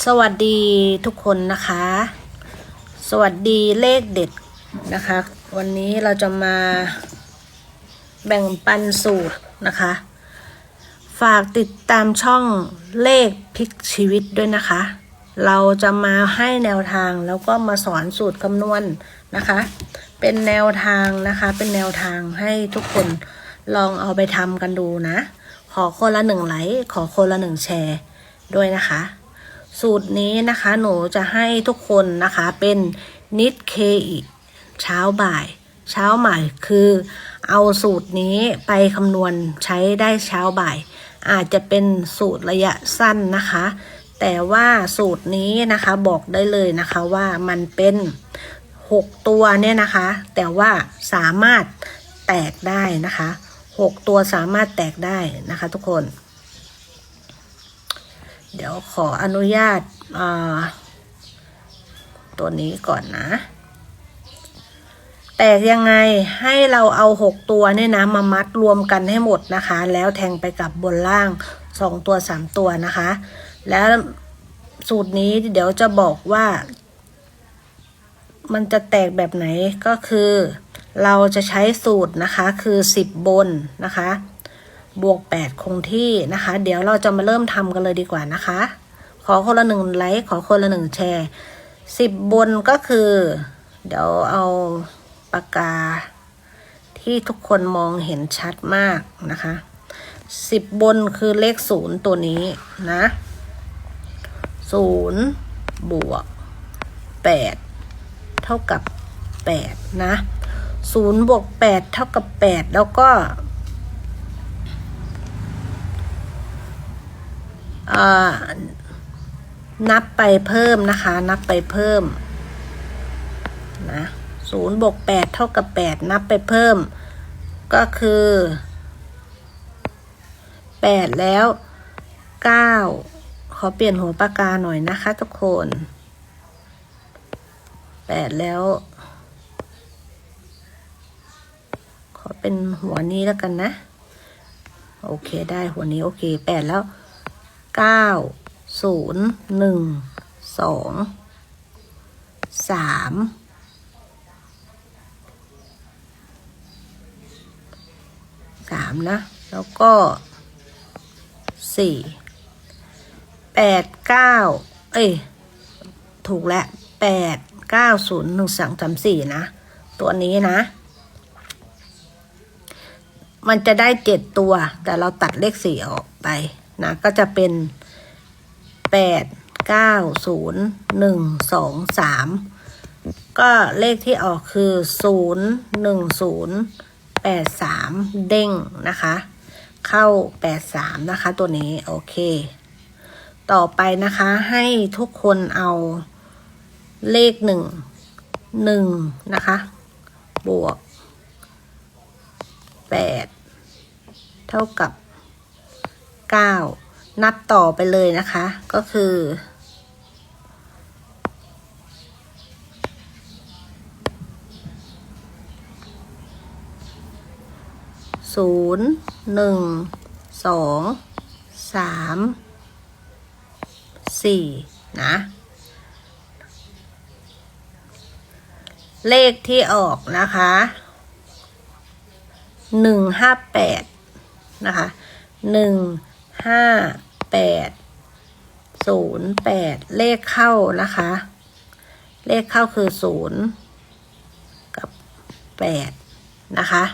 สวัสดีทุกคนนะคะ สวัสดีเลขเด็ดนะคะ วันนี้เราจะมาแบ่งปันสูตรนะคะ ฝากติดตามช่องเลขพลิกชีวิตด้วยนะคะ เราจะมาให้แนวทางแล้วก็มาสอนสูตรคำนวณนะคะ เป็นแนวทางนะคะ เป็นแนวทางให้ทุกคนลองเอาไปทำกันดูนะ ขอคนละหนึ่งไลค์ขอคนละหนึ่งแชร์ด้วยนะคะ สูตรนี้นะคะหนูจะให้ทุกคนนะคะเป็นนิดเคอีเช้าบ่าย เช้าใหม่คือเอาสูตรนี้ไปคำนวณใช้ได้เช้าบ่าย อาจจะเป็นสูตรระยะสั้นนะคะ แต่ว่าสูตรนี้นะคะบอกได้เลยนะคะว่ามันเป็น 6 ตัวเนี่ยนะคะ แต่ว่าสามารถแตกได้นะคะ 6 ตัวสามารถแตกได้นะคะทุกคน เดี๋ยวขออนุญาตาตัวนี้ก่อนนะ แตกยังไงให้เราเอาหกตัวเนี่ยนะมามัดรวมกันให้หมดนะคะ แล้วแทงไปกับบนล่างสองตัวสามตัวนะคะ แล้วสูตรนี้เดี๋ยวจะบอกว่ามันจะแตกแบบไหนก็คือ เราจะใช้สูตรนะคะคือสิบบนนะคะ บวก 8 คงที่นะคะ เดี๋ยวเราจะมาเริ่มทำกันเลยดีกว่านะคะ ขอคนละหนึ่งไลค์ขอคนละหนึ่งแชร์สิบบนก็คือ เดี๋ยวเอาปากกา ที่ทุกคนมองเห็นชัดมากนะคะสิบบนคือเลขศูนย์ตัวนี้นะศูนย์บวกแปดเท่ากับแปดนะศูนย์บวกแปดเท่ากับแปดแล้วก็ อ่า นับไปเพิ่มนะคะ นับไปเพิ่มนะศูนย์บวกแปดเท่ากับแปดนับไปเพิ่ม ก็คือแปดแล้วเก้าขอเปลี่ยนหัวปากกาหน่อยนะคะทุกคนแปดแล้ว ขอเป็นหัวนี้แล้วกันนะ โอเคได้หัวนี้โอเคแปดแล้ว เก้าศูนย์หนึ่งสองสามสามนะ แล้วก็สี่แปดเก้าเอ้ย ถูกแล้วแปดเก้าศูนย์หนึ่งสองสามสี่นะ ตัวนี้นะ มันจะได้เจ็ดตัว แต่เราตัดเลขสี่ออกไป นะก็จะเป็นแปดเก้าศูนย์หนึ่งสองสามก็เลขที่ออกคือศูนย์หนึ่งศูนย์แปดสามเด้งนะคะ เข้าแปดสามนะคะ ตัวนี้ โอเค ต่อไปนะคะให้ทุกคนเอาเลขหนึ่งหนึ่งนะคะ บวกแปดเท่ากับ เก้านับต่อไปเลยนะคะ ก็คือ ศูนย์หนึ่งสองสามสี่นะ เลขที่ออกนะคะหนึ่งห้าแปดนะคะหนึ่ง ห้าแปดศูนย์แปดเลขเข้านะคะ เลขเข้าคือศูนย์กับแปดนะคะ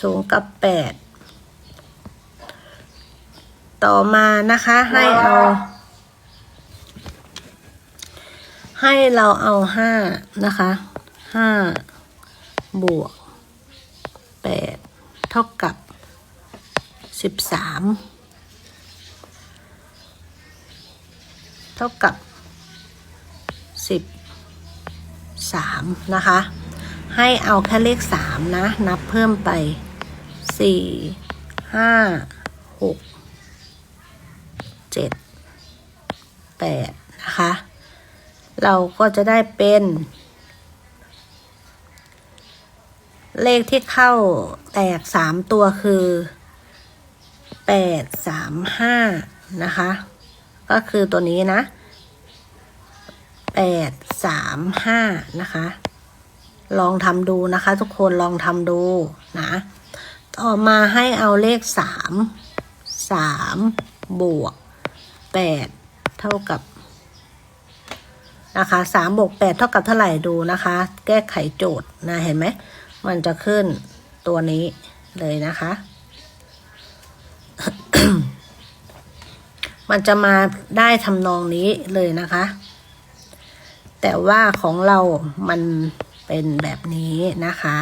ศูนย์กับแปดต่อมานะคะให้เอา ให้เราเอาห้านะคะห้าบวกแปดเท่ากับสิบสาม ท่ากับสิบสามนะคะ ให้เอาแค่เลขสามนะ นับเพิ่มไปสี่ห้าหกเจ็ดแปดนะคะ เราก็จะได้เป็น เลขที่เข้าแตกสามตัวคือแปดสามห้านะคะ ก็คือตัวนี้นะแปดสามห้านะคะ ลองทำดูนะคะ ทุกคนลองทำดูนะ ต่อมาให้เอาเลขสามสามบวกแปดเท่ากับนะคะสามบวกแปดเท่ากับเท่าไหร่ดูนะคะ แก้ไขโจทย์นะเห็นไหม มันจะขึ้นตัวนี้เลยนะคะ มันจะมาได้ทำนองนี้เลยนะคะ แต่ว่าของเรามันเป็นแบบนี้นะคะ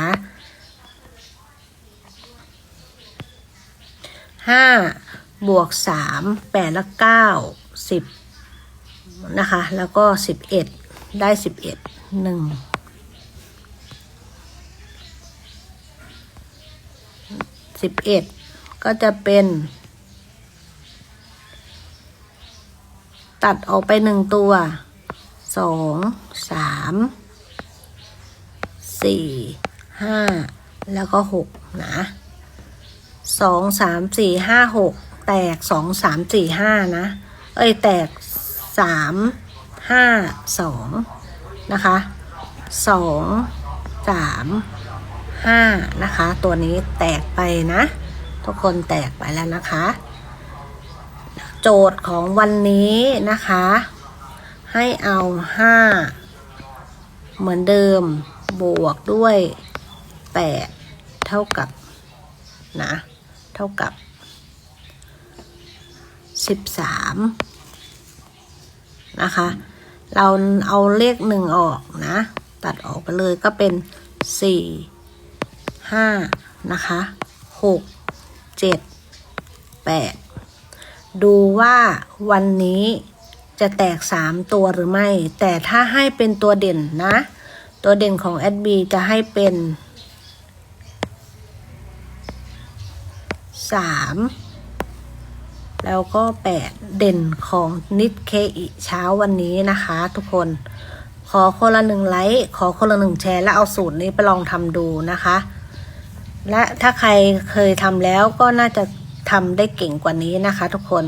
ห้าบวกสามแปดและเก้าสิบนะคะ แล้วก็สิบเอ็ดได้สิบเอ็ดหนึ่งสิบเอ็ดก็จะเป็น ตัดออกไปหนึ่งตัวสองสามสี่ห้าแล้วก็หกนะสองสามสี่ห้าหกแตกสองสามสี่ห้านะ เอ้ยแตกสามห้าสองนะคะสองสามห้านะคะ ตัวนี้แตกไปนะ ทุกคนแตกไปแล้วนะคะ จทย์ของวันนี้นะคะ ให้เอาห้าเหมือนเดิมบวกด้วยแปดเท่ากับนะเท่ากับสิบสามนะคะ เราเอาเลขหนึ่งออกนะ ตัดออกไปเลยก็เป็นสี่ห้านะคะหกเจ็ดแปด ดูว่าวันนี้จะแตกสามตัวหรือไม่ แต่ถ้าให้เป็นตัวเด่นนะ ตัวเด่นของแอดบีจะให้เป็นสามแล้วก็แปดเด่นของนิดเคอิเช้าวันนี้นะคะ ทุกคนขอคนละหนึ่งไลค์ขอคนละหนึ่งแชร์แล้วเอาสูตรนี้ไปลองทำดูนะคะ และถ้าใครเคยทำแล้วก็น่าจะ ทำได้เก่งกว่านี้นะคะทุกคน